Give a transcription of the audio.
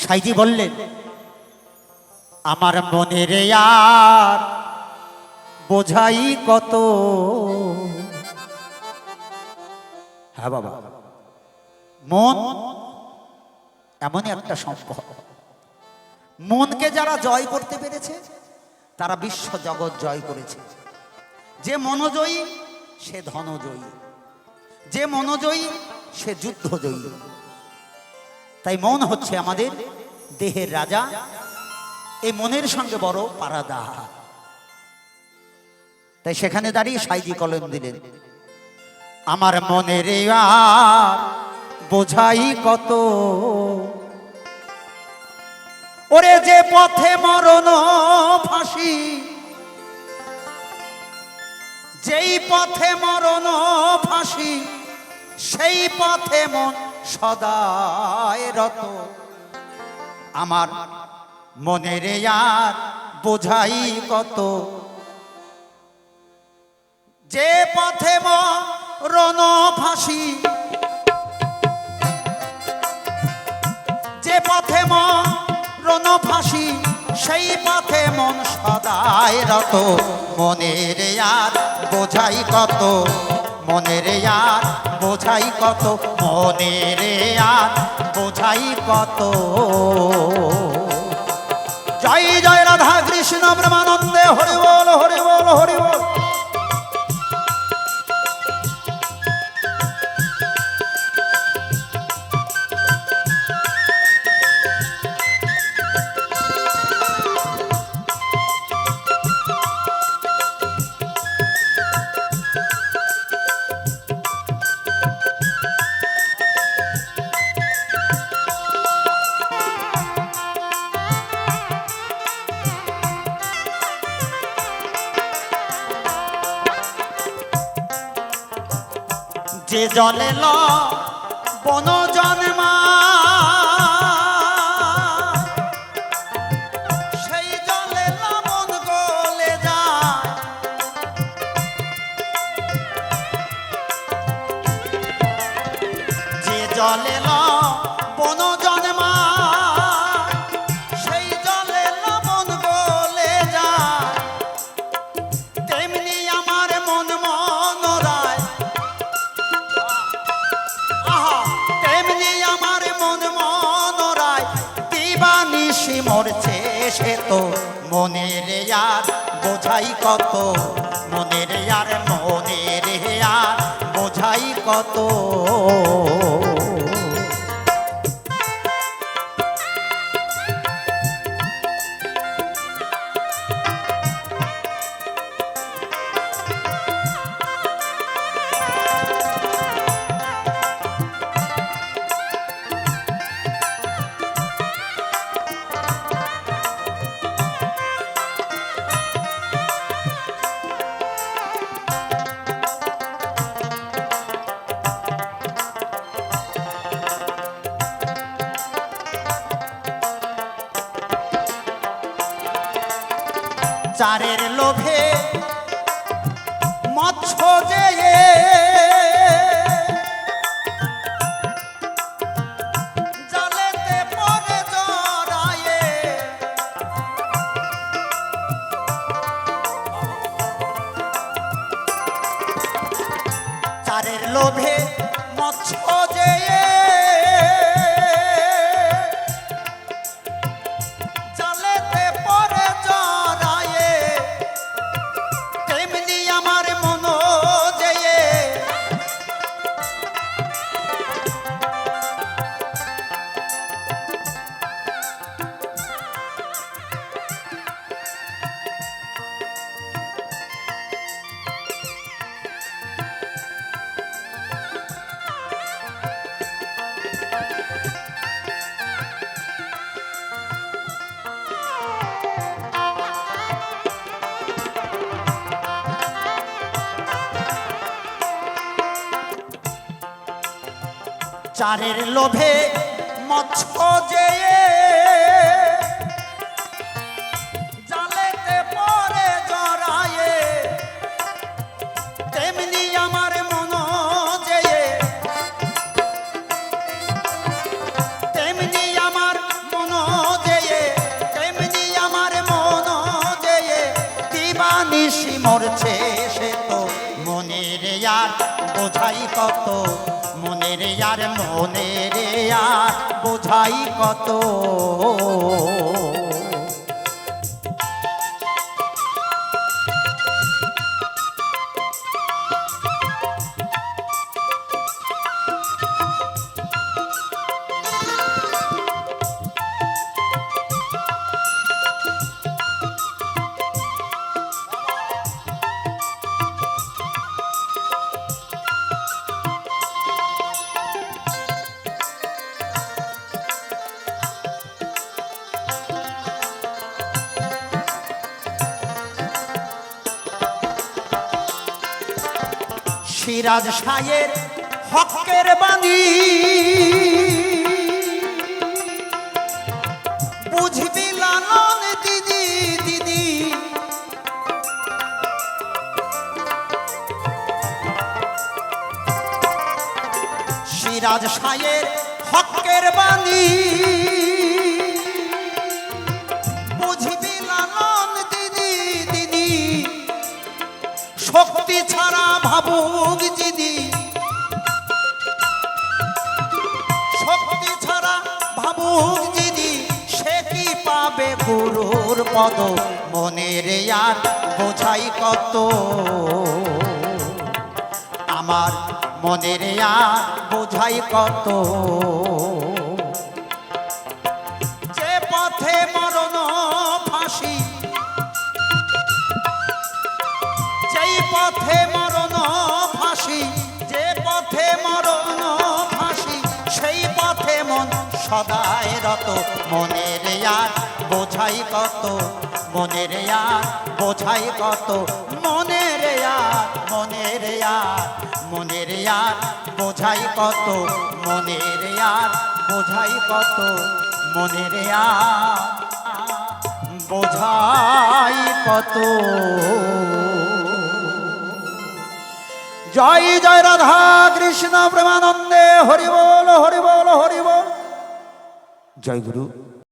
সাইজি বললেন, আমার মনের আর বোঝাই কত? হ্যাঁ বাবা, মন এমনই একটা সম্পদ। মনকে যারা জয় করতে পেরেছে, তারা বিশ্ব জগৎ জয় করেছে। যে মনোজয়ী, সে ধনজয়ী। যে মনোজয়ী, সে যুদ্ধজয়ী। তাই মন হচ্ছে আমাদের দেহের রাজা। এই মনের সঙ্গে বড় পারাদা। তাই সেখানে দাঁড়িয়ে সাইজি কলম দিলেন, আমার মনের বোঝাই কত? ওরে যে পথে মরণ ফাঁসি, যেই পথে মরণ ফাঁসি, সেই পথে মন সদায় রত। আমার মনের আর বোঝাই কত। যে পথে রণ ফাঁসি, যে পথে রণ ফাঁসি, সেই পথে মন সদায় রত। মনের আর বোঝাই কত। মনের আর, বোঝাই কত মনের আর, বোঝাই কত। জয় জয় রাধা কৃষ্ণ, ব্রহ্মানন্দে হরি বল হরি বল হরি বল যে জলে ল বন জন্মা সেই জলে লবণ গলে যায়। যে জলে মরছে সে তো মনের আর বোঝাই কত। মনের আর মনের আর বোঝাই কত। চারের চারের লোভে মৎস্য যেয়ে আর বোঝাই কত মনের আর মনের আর বোঝাই কত সিরাজ সায়ের হকের বাণী। বুঝবি লালন দিদি দিদি। সিরাজ সায়ের হকের বাণী। শক্তি ছাড়া ভাবুক দিদি শক্তি ছাড়া ভাবুক দিদি সে কি পাবে গুরুর পদ? মনের আর বোঝাই কত? আমার মনের আর বোঝাই কত? সদায় রত, মনের আর বোঝাই কত, মনের আর বোঝাই কত, মনের আর মনের আর মনের আর বোঝাই কত, মনের আর বোঝাই কত, মনের আর বোঝাই কত। জয় জয় রাধা কৃষ্ণ প্রেমানন্দে, হরি বল হরি বল হরি বল। জয় গুরু।